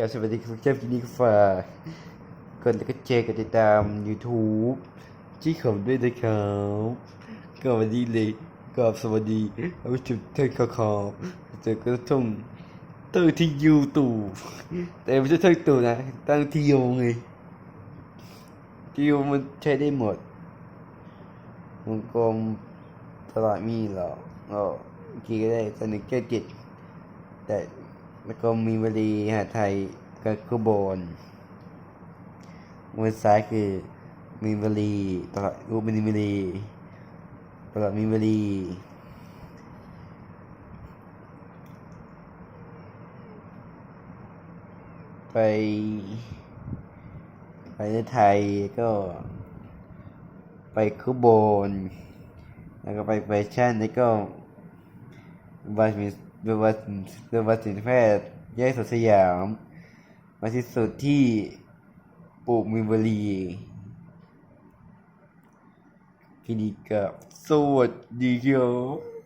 กสวัสดีคุณเจ้ากินดีกฝากกดแล้วก็แชร์กดติดตาม YouTube ที่ผมด้วยนะครับก็วันนี้เลยก็สวัสดีเอาจุดเท่าขอขอเจอก็ต้องตั้งที่ยูตูแต่ไม่ใช่ตั้งตูนะตั้งที่ยูไงที่ยูมันใช้ได้หมดวงกลมตลาดมีหรอกก็กี่ก็ได้ตอนนี้แค่เจ็ดแต่ แล้วก็มีวลีหาไทยกับขบนมือซ้ายคือมีวลีตลอดรูปมีวลีตลอดมีวลีไป ไปในไทยก็ ไปขบน แล้วก็ไปแฟชั่นแล้วก็บาสมี โดยวัดวัดสินแพทย์แยกสวนสยามมาที่สุดที่ปลูกมีนบุรีคลินิกกับสวัสดีครับ